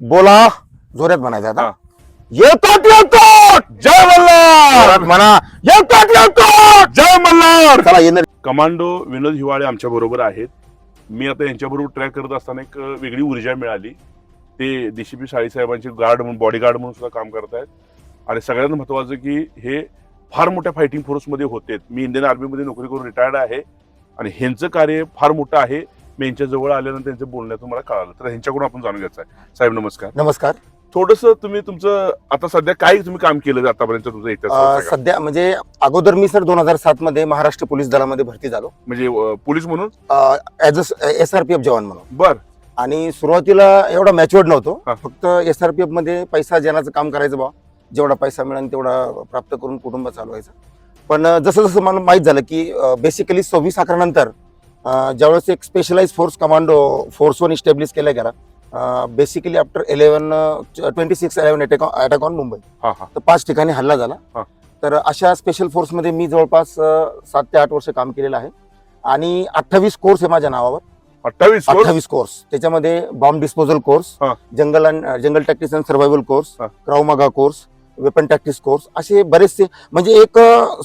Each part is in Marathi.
बोला. जोरात म्हणायचं आता. येतात येतात जय मल्हार. म्हणा. येतात येतात जय मल्हार. चला येणार. कमांडो विनोद हिवाळे आमच्या बरोबर आहेत. मी आता यांच्याबरोबर ट्रॅक करत असताना एक वेगळी ऊर्जा मिळाली. ते डीसीपी साहेबांचे गार्ड म्हणून बॉडी गार्ड म्हणून सुद्धा काम करत आहेत. आणि सगळ्यात महत्वाचं की हे फार मोठ्या फायटिंग फोर्समध्ये होते. मी इंडियन आर्मीमध्ये नोकरी करून रिटायर्ड आहे. आणि ह्यांचं कार्य फार मोठं आहे. मी यांच्या जवळ आल्यानंतर त्यांच्या बोलण्यातून मला कळालं. तर ह्यांच्याकडून आपण जाणून घ्यायचं आहे. साहेब नमस्कार. नमस्कार. थोडस तुम्ही तुमचं आता सध्या काय तुम्ही काम केलं आतापर्यंत तुमचं इतिहास सांगा. सध्या म्हणजे अगोदर मी सर दोन हजार सात मध्ये महाराष्ट्र पोलीस दलामध्ये भरती झालो. म्हणजे अं, पोलीस म्हणून? As a S R P F jawan म्हणून. बर. आणि सुरुवातीला एवढा मॅच्युअर्ड नव्हतो. फक्त एस आर पी एफमध्ये पैसा जनाचं काम करायचं बा जेवढा पैसा मिळेल तेवढा प्राप्त करून कुटुंब चालवायचं. पण अं, जसं जसं मला माहीत झालं की बेसिकली सव्वीस अकरा नंतर ज्यावेळेस एक specialise force commando force one establish केला गेला basically after eleven twenty six eleven attack on Mumbai तर पाच ठिकाणी हल्ला झाला. तर अशा स्पेशल फोर्समध्ये मी जवळपास सात ते आठ वर्ष काम केलेलं आहे आणि अठ्ठावीस कोर्स आहे माझ्या नावावर अठ्ठावीस कोर्स? अठ्ठावीस कोर्स त्याच्यामध्ये bomb disposal course. Jungle and jungle tactics and survival course. Krav maga course weapon tactics course असे बरेचसे म्हणजे एक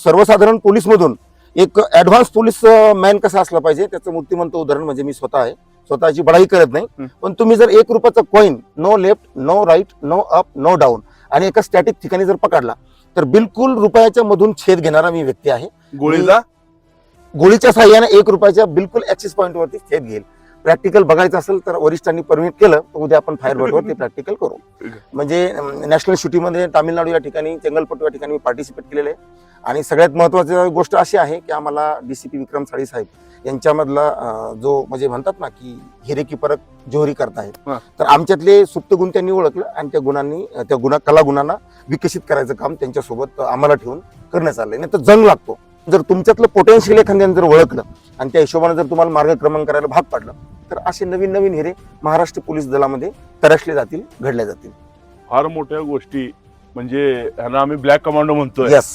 सर्वसाधारण पोलीस मधून एक ऍडव्हान्स पोलीस मॅन कसा असला पाहिजे? त्याचं मूर्तिमंत उदाहरण म्हणजे मी स्वतः आहे. स्वतःची बढाई करत नाही. पण तुम्ही जर एक रुपयाचा coin no left no right no up no down आणि एका स्टॅटिक ठिकाणी जर पकडला तर बिलकुल रुपयाच्या मधून छेद घेणारा मी व्यक्ती आहे. गोळीचा? गोळीच्या साह्याने एक रुपयाच्या बिलकुल ऍक्सिस पॉईंट वरती छेद घेईल. प्रॅक्टिकल बघायचं असेल तर वरिष्ठांनी परमिट केलं तर उद्या आपण फायर बोट ते प्रॅक्टिकल करू. म्हणजे नॅशनल शूटिंगमध्ये तामिळनाडू या ठिकाणी चंगलपट्टू या ठिकाणी मी पार्टिसिपेट केलेलं आहे. आणि सगळ्यात महत्वाची गोष्ट अशी आहे की आम्हाला डीसीपी विक्रम साळी साहेब यांच्यामधला जो म्हणजे म्हणतात ना की हिरे की परत जोहरी करतायत. तर आमच्यातले सुप्त गुण त्यांनी ओळखलं आणि त्या गुणांनी त्या गुणा कला गुणांना विकसित करायचं काम त्यांच्यासोबत आम्हाला ठेवून करण्यात आलंय. नाही तर जंग लागतो. जर तुमच्यातलं पोटेन्शियल एखाद्याने जर ओळखलं आणि त्या हिशोबाने जर तुम्हाला मार्गक्रमण करायला भाग पडलं तर असे नवीन नवीन हिरे महाराष्ट्र पोलीस दलामध्ये तरसले जातील घडले जातील. फार मोठ्या गोष्टी म्हणजे ह्यांना आम्ही ब्लॅक कमांडो म्हणतोय. यस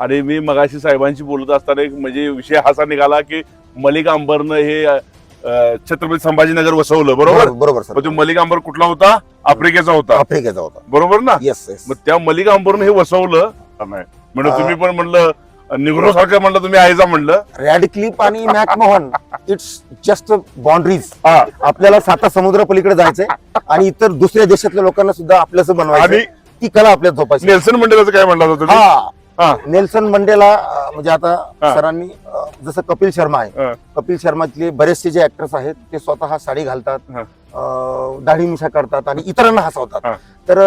आणि मी मगाशी साहेबांशी बोलत असताना एक म्हणजे विषय असा निघाला की मलिक अंबरनं हे अं, छत्रपती संभाजीनगर वसवलं बरोबर? बरोबर सर. मग तो मलिक अंबर कुठला होता? आफ्रिकेचा होता. आफ्रिकेचा होता. बरोबर ना? येस येस मग त्या मलिक अंबरनं हे वसवलं? नाही. म्हणजे अं, तुम्ही पण म्हणलं निग्रो सारखं म्हणलं तुम्ही आयजा म्हणलं. रॅड क्लिप आणि मॅकमोहन इट्स जस्ट बाउंड्रीज हा. आपल्याला साता समुद्र पलीकडे जायचंय आणि इतर दुसऱ्या देशातल्या लोकांना सुद्धा आपल्याच बनवायचं ती कला आपल्यात झोपायची नेल्सन मंडेलाचं काय म्हणला होता तुम्ही? हा. हा. नेल्सन मंडेला अं, म्हणजे आता. सरांनी अं, जसं कपिल शर्मा आहे. हा. कपिल शर्मातले बरेचसे जे ऍक्टर्स आहेत ते स्वतः साडी घालतात. हा. दाढी मिशा करतात आणि इतरांना हसवतात. तर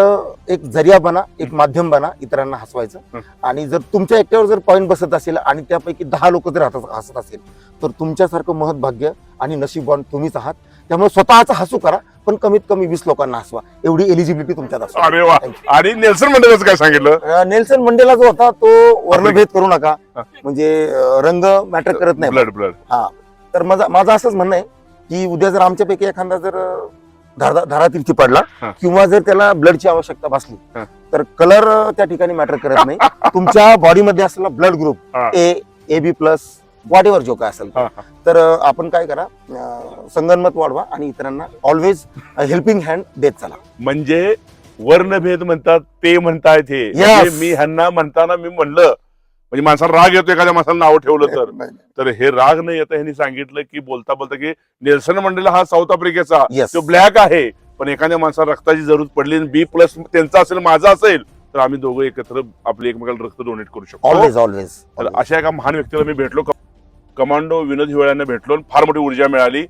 एक जरिया बना एक माध्यम बना इतरांना हसवायचं. आणि जर तुमच्या एकट्यावर जर पॉईंट बसत असेल आणि त्यापैकी दहा लोक जर हसत असेल तर तुमच्यासारखं महत् भाग्य आणि नशीबवान तुम्हीच आहात. त्यामुळे स्वतःचं हसू करा पण कमीत कमी वीस लोकांना हसवा. एवढी एलिजिबिलिटी तुमच्यात असते. अरे वा. आणि नेल्सन मंडेलाचं काय सांगितलं? नेल्सन मंडेला जो होता तो वर्णभेद करू नका. म्हणजे रंग मॅटर करत नाही. ब्लड ब्लड हा. तर माझा माझं असंच म्हणणं आहे की उद्या जर आमच्यापैकी एखादा जर धारा धारातीर्थी पडला. किंवा जर त्याला ब्लडची आवश्यकता भासली. तर कलर त्या ठिकाणी मॅटर करत नाही तुमच्या बॉडीमध्ये असलेला blood group. A A B plus whatever जो काय असेल. तर आपण काय करा संगनमत वाढवा आणि इतरांना ऑलवेज हेल्पिंग हँड देत चला म्हणजे वर्णभेद म्हणतात ते म्हणतायत हे म्हणजे मी ह्यांना म्हणताना मी म्हणलं म्हणजे माणसाला राग येतो एखाद्या माणसाला नाव ठेवलं तर. तर हे राग नाही येतं ह्यांनी सांगितलं की बोलता बोलता की नेल्सन मंडेला हा साऊथ आफ्रिकेचा तो ब्लॅक आहे. पण एखाद्या माणसाला रक्ताची जरूर पडली बी प्लस त्यांचा असेल माझा असेल तर आम्ही दोघं एकत्र आपले एकमेकाला रक्त डोनेट करू शकतो. ऑलवेज ऑलवेज तर अशा एका महान व्यक्तीला मी भेटलो. कमांडो विनोद हिवाळ्यांना भेटलो आणि फार मोठी ऊर्जा मिळाली.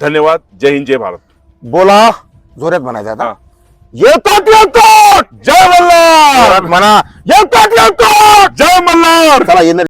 धन्यवाद. जय हिंद जय भारत. बोला. जोरात म्हणायचं आता. हा. येतात येतात जय मल्हार जोरात म्हणा येतात येतात जय मल्हार चला येणार